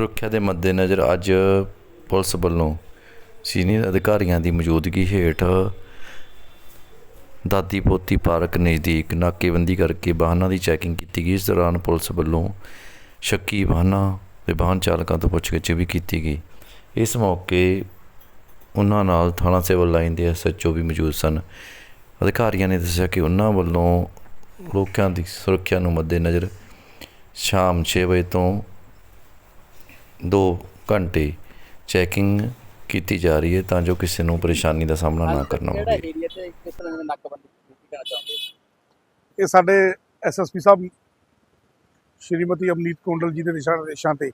ਸੁਰੱਖਿਆ ਦੇ ਮੱਦੇਨਜ਼ਰ ਅੱਜ ਪੁਲਿਸ ਵੱਲੋਂ ਸੀਨੀਅਰ ਅਧਿਕਾਰੀਆਂ ਦੀ ਮੌਜੂਦਗੀ ਹੇਠ ਦਾਦੀ ਪੋਤੀ ਪਾਰਕ ਨਜ਼ਦੀਕ ਨਾਕੇਬੰਦੀ ਕਰਕੇ ਵਾਹਨਾਂ ਦੀ ਚੈਕਿੰਗ ਕੀਤੀ ਗਈ। ਇਸ ਦੌਰਾਨ ਪੁਲਿਸ ਵੱਲੋਂ ਸ਼ੱਕੀ ਵਾਹਨਾਂ ਤੇ ਵਾਹਨ ਚਾਲਕਾਂ ਤੋਂ ਪੁੱਛਗਿੱਛ ਵੀ ਕੀਤੀ ਗਈ। ਇਸ ਮੌਕੇ ਉਹਨਾਂ ਨਾਲ ਥਾਣਾ ਸਿਵਲ ਲਾਈਨ ਦੇ ਐਸਐਚਓ ਵੀ ਮੌਜੂਦ ਸਨ। ਅਧਿਕਾਰੀਆਂ ਨੇ ਦੱਸਿਆ ਕਿ ਉਹਨਾਂ ਵੱਲੋਂ ਲੋਕਾਂ ਦੀ ਸੁਰੱਖਿਆ ਨੂੰ ਮੱਦੇਨਜ਼ਰ ਸ਼ਾਮ 6 ਵਜੇ ਤੋਂ 2 ਘੰਟੇ ਚੈਕਿੰਗ ਕੀਤੀ ਜਾ ਰਹੀ ਹੈ ਤਾਂ ਜੋ ਕਿਸੇ ਨੂੰ ਪਰੇਸ਼ਾਨੀ ਦਾ ਸਾਹਮਣਾ ਨਾ ਕਰਨਾ ਪਵੇ। ਏਰੀਆ ਤੇ ਕਿਸ ਤਰ੍ਹਾਂ ਦੀ ਨਾਕਾਬੰਦੀ ਕੀਤੀ ਕਰਨਾ ਚਾਹੁੰਦੇ ਇਹ ਸਾਡੇ ਐਸਐਸਪੀ ਸਾਹਿਬ ਸ਼੍ਰੀਮਤੀ ਅਮਨੀਤ ਕੋਂਡਲ ਜੀ ਦੇ ਦਿਸ਼ਾ ਨਿਰਦੇਸ਼ਾਂ ਤੇ।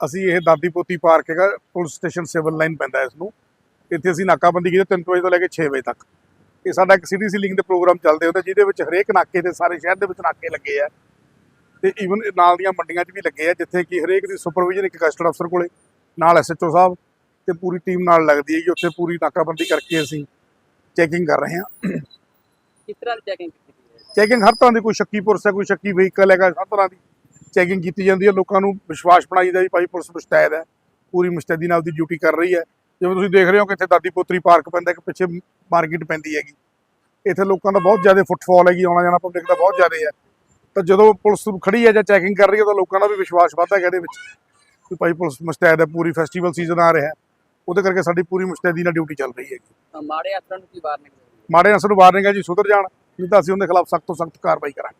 ਅਸੀਂ ਇਹ ਦਾਦੀ ਪੋਤੀ ਪਾਰਕ ਹੈਗਾ ਪੁਲਿਸ ਸਟੇਸ਼ਨ ਸਿਵਲ ਲਾਈਨ ਪੈਂਦਾ ਇਸ ਨੂੰ ਇੱਥੇ ਅਸੀਂ ਨਾਕਾਬੰਦੀ ਕੀਤੀ 3 ਵਜੇ ਤੋਂ ਲੈ ਕੇ 6 ਵਜੇ ਤੱਕ। ਇਹ ਸਾਡਾ ਇੱਕ ਸਿਟੀ ਸੀਲਿੰਗ ਦੇ ਪ੍ਰੋਗਰਾਮ ਚੱਲਦੇ ਹੁੰਦੇ ਜਿਹਦੇ ਵਿੱਚ ਹਰੇਕ ਨਾਕੇ ਤੇ ਸਾਰੇ ਸ਼ਹਿਰ ਦੇ ਵਿੱਚ ਨਾਕੇ ਲੱਗੇ ਆ। ਤੇ ਈਵਨ ਨਾਲ ਦੀਆਂ ਮੰਡੀਆਂ 'ਚ ਵੀ ਲੱਗੇ ਆ ਜਿੱਥੇ ਕਿ ਹਰੇਕ ਦੀ ਸੁਪਰਵਿਜ਼ਨ ਇੱਕ ਕਸਟਡ ਅਫਸਰ ਕੋਲੇ ਨਾਲ ਐਸਐਚਓ ਸਾਹਿਬ ਤੇ ਪੂਰੀ ਟੀਮ ਨਾਲ ਲੱਗਦੀ ਹੈ ਕਿ ਉੱਥੇ ਪੂਰੀ ਨਾਕਾਬੰਦੀ ਕਰਕੇ ਅਸੀਂ ਚੈਕਿੰਗ ਕਰ ਰਹੇ ਹਾਂ। ਕਿਸ ਤਰ੍ਹਾਂ ਦੀ ਚੈਕਿੰਗ ਕੀਤੀ ਗਈ ਹੈ? ਚੈਕਿੰਗ ਹਰ ਤਰ੍ਹਾਂ ਦੀ ਕੋਈ ਸ਼ੱਕੀ ਪੁਰਸ ਹੈ ਕੋਈ ਸ਼ੱਕੀ ਵਹੀਕਲ ਹੈਗਾ ਹਰ ਤਰ੍ਹਾਂ ਦੀ ਚੈਕਿੰਗ ਕੀਤੀ ਜਾਂਦੀ ਹੈ। ਲੋਕਾਂ ਨੂੰ ਵਿਸ਼ਵਾਸ ਬਣਾਈਦਾ ਵੀ ਭਾਈ ਪੁਲਿਸ ਮੁਸ਼ਤੈਦ ਹੈ ਪੂਰੀ ਮੁਸ਼ਤੈਦੀ ਨਾਲ ਦੀ ਡਿਊਟੀ ਕਰ ਰਹੀ ਹੈ। ਜਿਵੇਂ ਤੁਸੀਂ ਦੇਖ ਰਹੇ ਹੋ ਕਿ ਇੱਥੇ ਦਾਦੀ ਪੋਤਰੀ ਪਾਰਕ ਪੈਂਦਾ ਇੱਕ ਪਿੱਛੇ ਮਾਰਕੀਟ ਪੈਂਦੀ ਹੈਗੀ। ਇੱਥੇ ਲੋਕਾਂ ਦਾ ਬਹੁਤ ਜ਼ਿਆਦਾ ਫੁੱਟਫਾਲ ਹੈਗੀ ਆਉਣਾ ਜਾਣਾ ਪਬਲਿਕ ਦਾ ਬਹੁਤ ਜ਼ਿਆਦਾ ਹੈ। ਤਾਂ ਜਦੋਂ ਪੁਲਿਸ ਖੜੀ ਹੈ ਜਾਂ ਚੈਕਿੰਗ ਕਰ ਰਹੀ ਹੈ ਤਾਂ ਲੋਕਾਂ ਦਾ ਵੀ ਵਿਸ਼ਵਾਸ ਵੱਧਦਾ ਹੈਗਾ ਇਹਦੇ ਵਿੱਚ ਕਿ ਭਾਈ ਪੁਲਿਸ ਮੁਸ਼ਤੈਦ ਹੈ ਪੂਰੀ ਫੈਸਟੀਵਲ ਸੀਜ਼ਨ ਆ ਰਿਹਾ ਹੈ। ਉਹਦੇ ਕਰਕੇ ਸਾਡੀ ਪੂਰੀ ਮੁਸ਼ਤੈਦੀ ਨਾਲ ਡਿਊਟੀ ਚੱਲ ਰਹੀ ਤਾਂ ਮਾੜੇ ਅਸਰਾਂ ਨੂੰ ਕੀ ਵਾਰਨਿੰਗ ਮਾੜੇ ਅਸਰ ਵਾਰਨਿੰਗ ਹੈ ਜੀ ਸੁਧਰ ਜਾਣ ਨਹੀਂ ਤਾਂ ਅਸੀਂ ਉਹਦੇ ਖਿਲਾਫ ਸਖਤ ਤੋਂ ਸਖਤ ਕਾਰਵਾਈ ਕਰਾਂਗੇ।